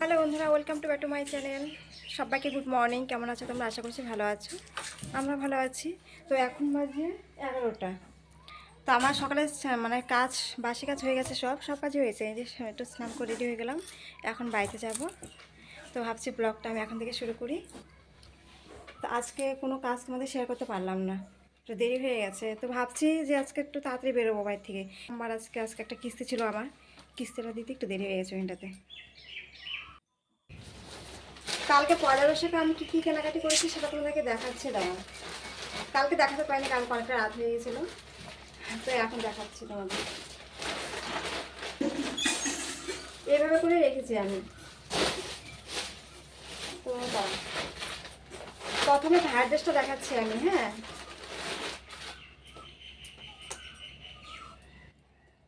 Hello বন্ধুরা welcome to back to my channel সবাইকে good morning কেমন আছো তোমরা? আশা করছি ভালো আছো। আমরা ভালো আছি। তো এখন বাজে এগারোটা। তো আমার সকালে মানে কাজ, বাসি কাজ হয়ে গেছে সব। সব কাজই হয়েছে। এই যে একটু স্নান করে রেডি হয়ে গেলাম। এখন বাড়িতে যাব। তো ভাবছি ব্লগটা আমি এখন থেকে শুরু করি। তো আজকে কোনো কাজ তোমাদের শেয়ার করতে পারলাম না। তো দেরি হয়ে গেছে। তো ভাবছি যে আজকে একটু তাড়াতাড়ি বেরোবো বাড়ি থেকে। আমার আজকে আজকে একটা কিস্তি ছিল আমার। কিস্তিটা দিতে একটু দেরি হয়ে গেছে ওইটাতে। কালকে পয়লা বৈশাখে আমি কী কী কেনাকাটি করেছি সেটা তোমাদেরকে দেখাচ্ছি দাঁড়া কালকে দেখাতে পারিনি, কারণ অনেকটা রাত হয়ে গেছিল। তো এখন দেখাচ্ছি তোমাদের। এভাবে করে রেখেছি আমি। তো। প্রথমে ভাইয়ের ড্রেসটা দেখাচ্ছি আমি হ্যাঁ।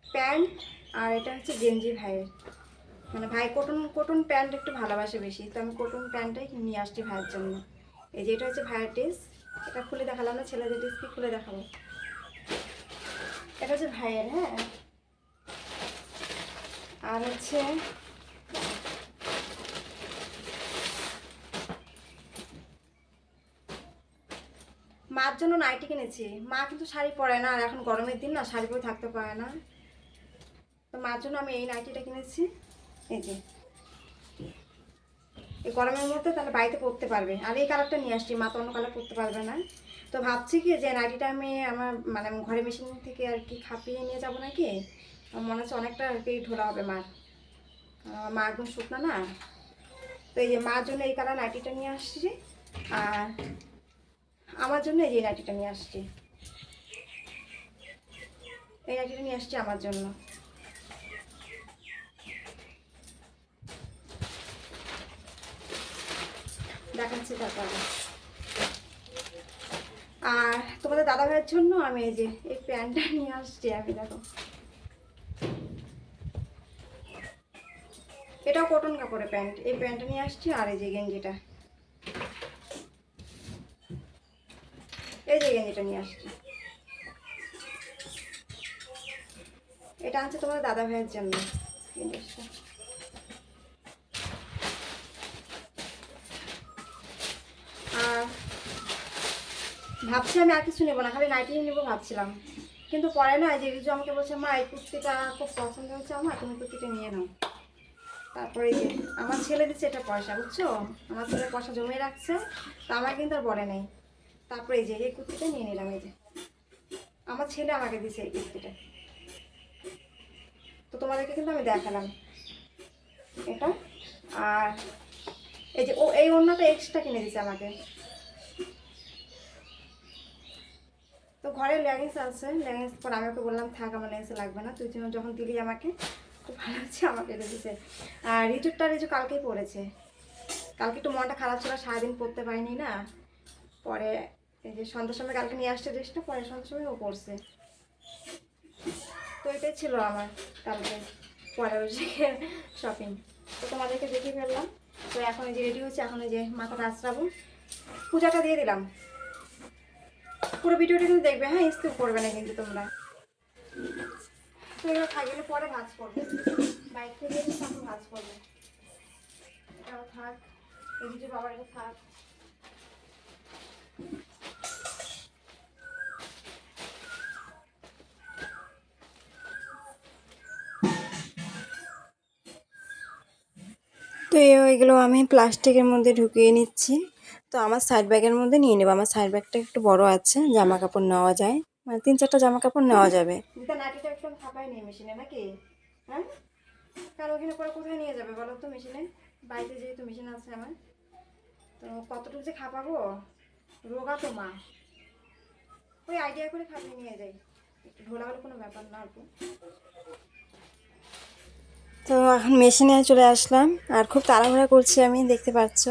প্যান্ট আর এটা হচ্ছে গেঞ্জি ভাইয়ের। মানে ভাই কটন কটন প্যান্ট একটু ভালোবাসে বেশি, তো আমি কটন প্যান্টটাই নিয়ে আসছি ভাইয়ের জন্য। এই যে এটা হচ্ছে ভাইয়ের ড্রেস এটা খুলে দেখালাম না, ছেলেদের ড্রেস কি খুলে দেখাবো? এটা হচ্ছে ভাইয়ের হ্যাঁ? আর হচ্ছে মার জন্য নাইটি কিনেছি। মা কিন্তু শাড়ি পরে না, আর এখন গরমের দিন না শাড়ি পরে থাকতে পারে না। তো মার জন্য আমি এই নাইটিটা কিনেছি। এই যে। এই গরমের মধ্যে তাহলে বাড়িতে পরতে পারবে। আর এই কালারটা নিয়ে আসছি, মা তো অন্য কালার পরতে পারবে না। তো ভাবছি কি যে নাইটিটা আমি আমার মানে ঘরে মেশিন থেকে আর কি খাপিয়ে নিয়ে যাব নাকি? আমার মনে হচ্ছে অনেকটা আর কি ঢোলা হবে মার। মা একদম শুকনো না। তো এই যে মার জন্য এই কালার নাইটিটা নিয়ে আসছি। আর আমার জন্য এই যে নাইটিটা নিয়ে আসছি। এই নাইটিটা নিয়ে আসছি আমার জন্য। দেখাচ্ছি তারপর। আর তোমাদের দাদা ভাইয়ের জন্য আমি এই যে, এই প্যান্টটা নিয়ে আসছি আমি দেখো। এটাও কটন কাপড়ের প্যান্ট। এই প্যান্টটা নিয়ে আসছি আর এই যে গেঞ্জিটা। এই যে গেঞ্জিটা নিয়ে আসছি। এটা আনছে তোমার দাদা ভাইয়ের জন্য গেঞ্জিটা আর ভাবছি আমি আর কিছু নেব না, খালি নাইটি নেব ভাবছিলাম। কিন্তু পরে না যে রিজু আমাকে বলছে, মা, এই কুর্তিটা খুব পছন্দ হয়েছে আমার, তুমি কুর্তিটা নিয়ে নাও। তারপরে যে আমার ছেলে দিচ্ছে এটা পয়সা, বুঝছ? আমার ছেলে পয়সা জমিয়ে রাখছে, তা আমার কিন্তু আর বলে নেই। তারপরে এই যে, এই কুর্তিটা নিয়ে নিলাম, এই যে। আমার ছেলে আমাকে দিছে এই কুর্তিটা। তো তোমাদেরকে কিন্তু আমি দেখালাম এটা। আর এই যে ও, এই অন্যটা এক্সট্রা কিনে দিছে আমাকে। ঘরে লেগিংস আছে, লেগিংস পর আমি ওকে বললাম, থাক, আমার লেগিংস লাগবে না। তুই যখন- দিলি আমাকে, খুব ভালো হচ্ছে আমাকে এটা আর রিজুরটা, রিজু কালকেই পড়েছে। কালকে একটু মনটা খারাপ ছিল, সারাদিন পড়তে পারিনি না। পরে এই যে সন্ধ্যার সময় কালকে নিয়ে আসছে ড্রেসটা পরে সন্ধ্যার সময় ও পড়ছে। তো এটাই ছিল আমার কালকে পরে বৈশাখের শপিং তো তোমাদেরকে দেখিয়ে ফেললাম। তো এখন এই যে রেডি হচ্ছে এখন যে মাথাটা আশ্রাবো পূজাটা দিয়ে দিলাম। পুরো ভিডিওটা কিন্তু দেখবে হ্যাঁ স্কিপ করবে না কিন্তু তোমরা। তো এগুলো থাকলে পরে ভাজ করবে। বাইক থেকে তখন ভাজ করবে। এটাও থাক এই কিছু বাবার এটা থাক। তো এগুলো আমি প্লাস্টিকের মধ্যে ঢুকিয়ে নিচ্ছি। তো আমার সাইড ব্যাগের মধ্যে নিয়ে নেব। আমার সাইড ব্যাগটা একটু বড় আছে জামা কাপড় নেওয়া যায়। মানে তিন চারটা জামা কাপড় নেওয়া যাবে। নাকি? হ্যাঁ? কারণ ওখানে পরে কোথায় নিয়ে যাবে বলো তো মেশিনে? বাড়িতে যেহেতু মেশিন আছে আমার। তো কতটুকু যে খাপাবো? রোগা তো মা। ওই আইডিয়া করে খাপিয়ে নিয়ে যাই। একটু ঢোলা হলে কোনো ব্যাপার না অল্প। তো এখন মেশিনে চলে আসলাম। আর খুব তাড়াহুড়া করছি আমি দেখতে পাচ্ছ।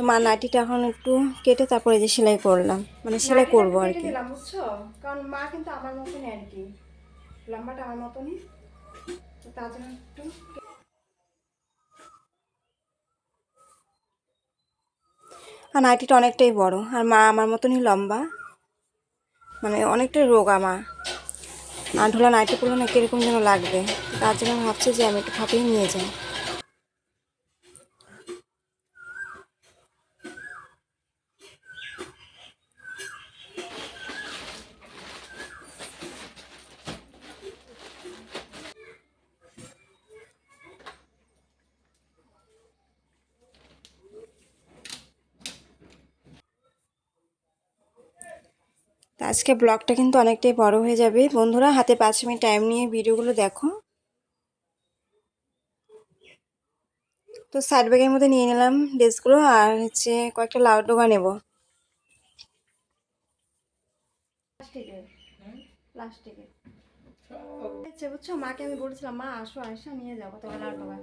তো মা নাটিটা এখন একটু কেটে তারপরে যে সেলাই করলাম। মানে সেলাই করব আর কি। বুঝছ? কারণ মা কিন্তু আমার মতনই আর কি। লম্বাটা আমার মতনই। তো তার জন্য একটু আর নাইটিটা অনেকটাই বড় আর মা আমার মতনই লম্বা। মানে অনেকটাই রোগা মা। আর ঢোলা নাইটি পরলে না কীরকম যেন লাগবে। তার জন্য ভাবছি যে আমি একটু ফাঁপিয়ে নিয়ে যাই। আজকে ব্লগটা কিন্তু অনেকটাই বড় হয়ে যাবে। বন্ধুরা, হাতে পাঁচ মিনিট টাইম নিয়ে ভিডিওগুলো দেখো। তো সাইড ব্যাগের মধ্যে নিয়ে নিলাম ড্রেসগুলো আর হচ্ছে কয়েকটা লাউ ডোকা নেব। প্লাস্টিকের আচ্ছা বুঝছ? মাকে আমি বলেছিলাম, মা, আসো আসা নিয়ে যাব তোমার লাউ ডোকা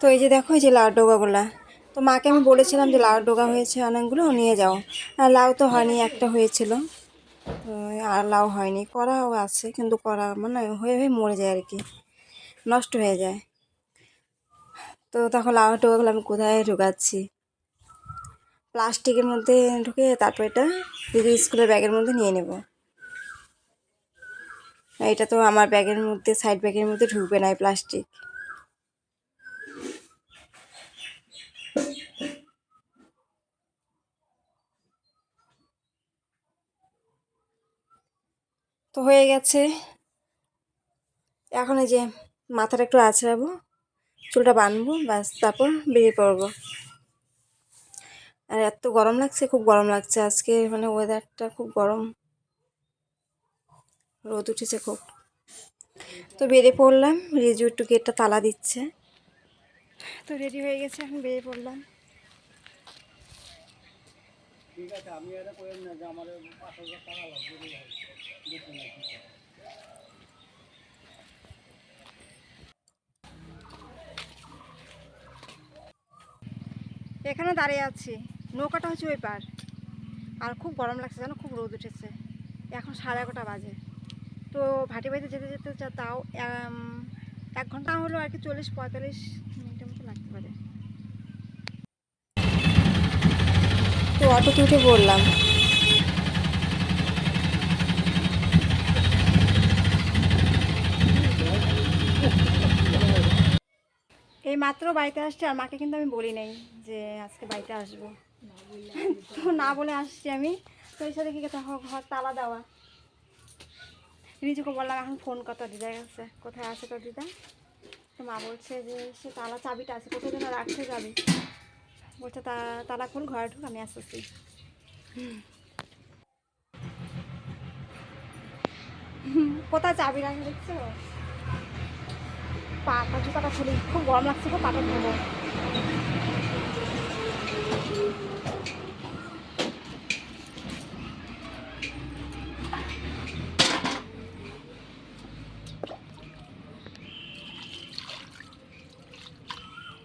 তো এই যে দেখো, এই যে লাউ ডোকাগুলা তো মাকে আমি বলেছিলাম যে লাউ ডোকা হয়েছে, অনেকগুলো, নিয়ে যাও। আর লাউ তো হয়নি, একটা হয়েছিল। আর লাউ হয়নি, করাও আছে, কিন্তু করা মানে হয়ে হয়ে মরে যায় আর কি। নষ্ট হয়ে যায়। তো তখন লাউ ডোকাগুলো আমি কোথায় ঢুকাচ্ছি? প্লাস্টিকের মধ্যে ঢুকে তারপর এটা দিদি স্কুলের ব্যাগের মধ্যে নিয়ে নেব। এটা তো আমার ব্যাগের মধ্যে, সাইড ব্যাগের মধ্যে ঢুকবে না প্লাস্টিক। তো হয়ে গেছে। এখন এই যে মাথাটা একটু আছড়াবো, চুলটা বানবো, ব্যাস, তারপর বেরিয়ে পড়ব। আর এত গরম লাগছে, খুব গরম লাগছে। আজকে মানে ওয়েদারটা খুব গরম। রোদ উঠেছে খুব। তো বেরিয়ে পড়লাম, রিজু একটু গেটটা তালা দিচ্ছে। তো রেডি হয়ে গেছে, এখন বেরিয়ে পড়লাম। এখানে দাঁড়িয়ে আছি, নৌকাটা হচ্ছে ওই পার। আর খুব গরম লাগছে, জানো, খুব রোদ উঠেছে। এখন সাড়ে এগারোটা বাজে। তো ভাটি বাড়িতে যেতে যেতে যা তাও এক ঘণ্টা হলো আর কি চল্লিশ পঁয়তাল্লিশ অটোতে উঠে পড়লাম এই মাত্র বাড়িতে আসছি, আর মাকে কিন্তু আমি বলি নাই যে আজকে বাড়িতে আসব। তো না বলে আসছি আমি। তো এসে দেখি কোথাও ঘর তালা দেওয়া। রিজুকে বললাম, এখন ফোন কত দিদা গেছে কোথায় আছে তো দিদা? তো মা বলছে যে, সে তালা চাবিটা আছে, কোথায় যেন রাখতে যাবি? বলছে, তা তালা খুল ঘরে ঢুক, আমি আসতেছি। কোথায় চাবি রাখে দেখছ? পাটা জুতাটা খুলি খুব গরম লাগছে খুব পাটা ধোবো।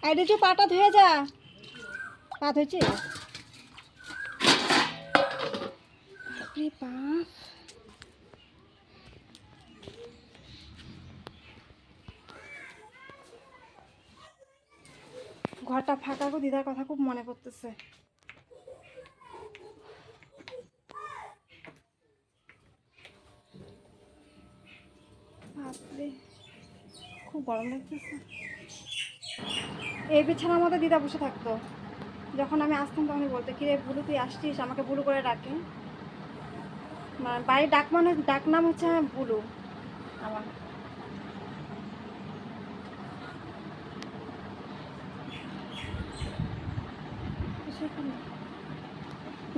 আইডি পাটা ধুয়ে যা। পা ধুয়েছি বাপরে বাপ। ঘরটা ফাঁকা গো, দিদার কথা খুব মনে পড়তেছে। খুব গরম লাগতেছে। এই বিছানার মধ্যে দিদা বসে থাকতো। যখন আমি আসতাম তখনই বলতো, কিরে বুলু তুই আসছিস? আমাকে বুলু করে ডাকে। মানে বাড়ির ডাক মানে ডাক নাম হচ্ছে বুলু আমার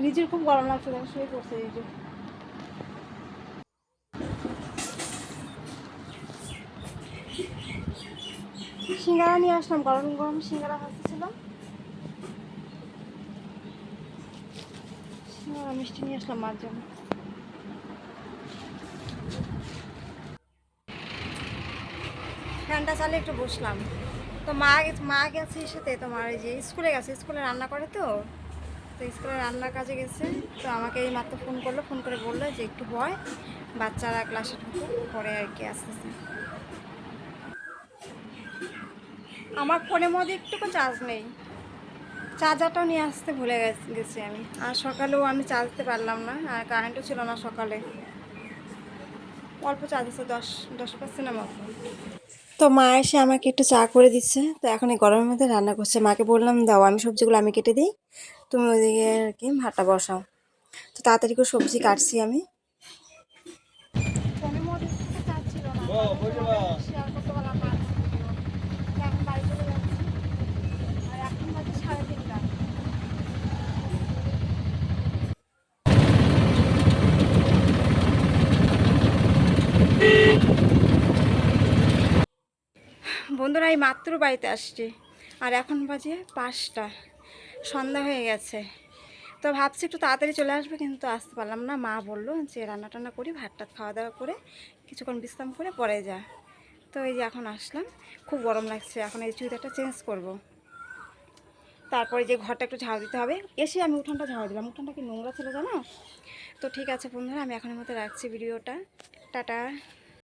রিজুর খুব গরম লাগছে দেখো শুয়ে পড়ছে রিজু। সিঙ্গারা নিয়ে আসলাম, গরম গরম সিঙ্গারা ভাজতেছিলাম। মিষ্টি নিয়ে আসলাম মার জন্য। ফ্যানটা চালিয়ে একটু বসলাম। তো মা গেছে মা গেছে সাথে তোমার এই যে স্কুলে গেছে, স্কুলে রান্না করে তো। তো স্কুলে রান্নার কাজে গেছে, তো আমাকে এই মাত্র ফোন করল, ফোন করে বলল যে একটু বয় বাচ্চারা ক্লাসে ঢুকুক, পরে আর কি আসতেছে। আমার ফোনের মধ্যে একটুকু চার্জ নেই। চার্জারটাও নিয়ে আসতে ভুলে গেছ- গেছি আমি। আর সকালেও আমি চার্জ দিতে পারলাম না আর কারেন্টও ছিল না সকালে। অল্প চার্জ আছে দশ দশ পার্সেন্টের মতো। তো মা এসে আমাকে একটু চা করে দিচ্ছে। তো এখন এই গরমের মধ্যে রান্না করছে। মাকে বললাম দাও আমি সবজিগুলো আমি কেটে দিই। তুমি ওইদিকে আর কি ভাতটা বসাও। তো তাড়াতাড়ি করে সবজি কাটছি আমি ফোনের মধ্যে চার্জ ছিল না শেয়ার করতে পারলাম না বন্ধুরা, এই মাত্র বাড়িতে আসছি। আর এখন বাজে পাঁচটা। সন্ধ্যা হয়ে গেছে। তো ভাবছি একটু তাড়াতাড়ি চলে আসবে, কিন্তু আসতে পারলাম না। মা বলল যে রান্না টান্না করি ভাত টাত খাওয়া দাওয়া করে কিছুক্ষণ বিশ্রাম করে পরে যা। তো এই যে এখন আসলাম। খুব গরম লাগছে। এখন এই চুড়িদারটা চেঞ্জ করব। তারপরে যে ঘরটা একটু ঝাড় দিতে হবে। এসে আমি উঠানটা ঝাড় দিলাম। উঠানটা কি নোংরা ছিল জানো? তো ঠিক আছে বন্ধুরা, আমি এখনের মতো রাখছি ভিডিওটা। টাটা।